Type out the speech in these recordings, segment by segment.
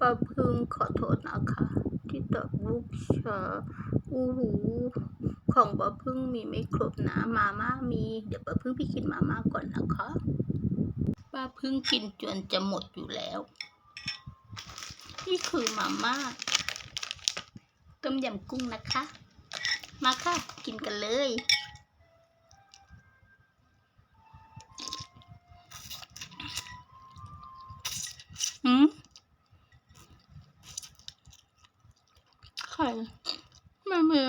ป้าพึ่งขอโทษนะคะ ที่ตอบลูกชาอูหูของป้าพึ่งมีไม่ครบนะมาม่ามี เดี๋ยวป้าพึ่งพี่กินมาม่าก่อนนะคะป้าพึ่งกินจนจะหมดอยู่แล้ว นี่คือมาม่าต้มยำกุ้งนะคะ มาค่ะ กินกันเลยอืม ข่ไม่มี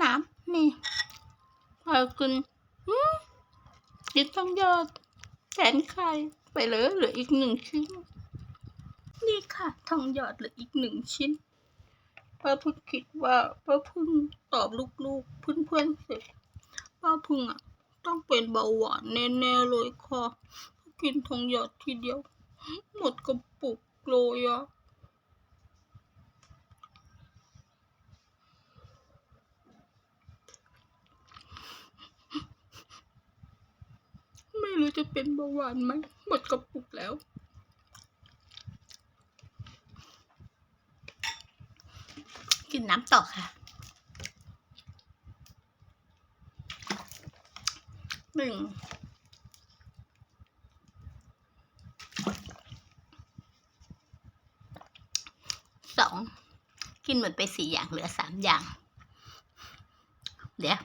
น้ำนี่พอกินอืมกิต้องยอดแสนไข่ไปเลยเหลืออีกหนึ่งชิ้น นี่ค่ะทองหยอดเหลืออีกหนึ่งชิ้นป้าพิ่งคิดว่าป้าพิ่งตอบลูกๆเพื่อนๆเสร็จป้าพึ่งอะ ต้องเป็นเบาหวานแน่ๆเลยค่ะกินทองหยอดทีเดียว หมดกระปุกเลยอะ รู้จะเป็นเบาหวานไหมหมดกระปุกแล้ว กินน้ำต่อค่ะหนึ่งสองกินหมดไปสี่อย่างเหลือสามอย่าง เดี๋ยว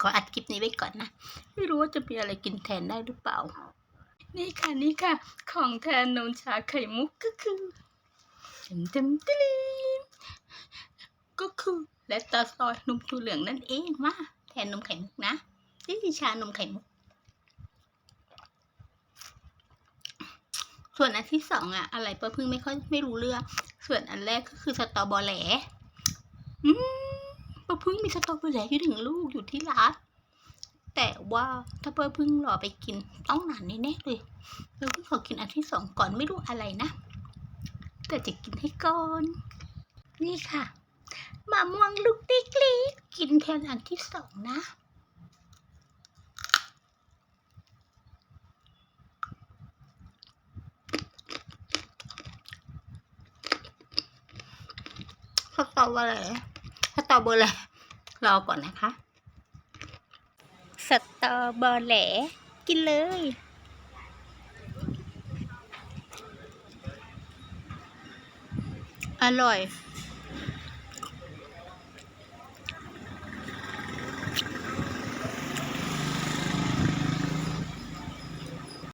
ขออัดคลิปนี้ไว้ก่อนนะ ไม่รู้ว่าจะมีอะไรกินแทนได้หรือเปล่า นี่ค่ะนี่ค่ะ ของแทนนมชาไข่มุกก็คือตึมตึมตึมก็คือและตาซอยนมถั่วเหลืองนั่นเองมาแทนนมไข่มุกนะนี่คือชานมไข่มุก ส่วนอันที่สองอะอะไรป้าพึ่งไม่ค่อยไม่รู้เรื่อง ส่วนอันแรกก็คือสตอเบอร์แหลอืม ป้าพึ่งมีสตรอเบอร์แหลอยู่ถึงลูกอยู่ที่ร้าน แต่ว่าถ้าป้าพึ่งรอไปกินต้องนานแน่ๆเลยเราเพิ่งขอกินอันที่สองก่อนไม่รู้อะไรนะ แต่จะกินให้ก่อน นี่ค่ะมะม่วงลูกดิกลีกินแทนอันที่สองนะสตรอเบอร์แหลสตรอเบอร์แหล รอก่อนนะคะ สตรอเบอร์แหล กินเลย อร่อย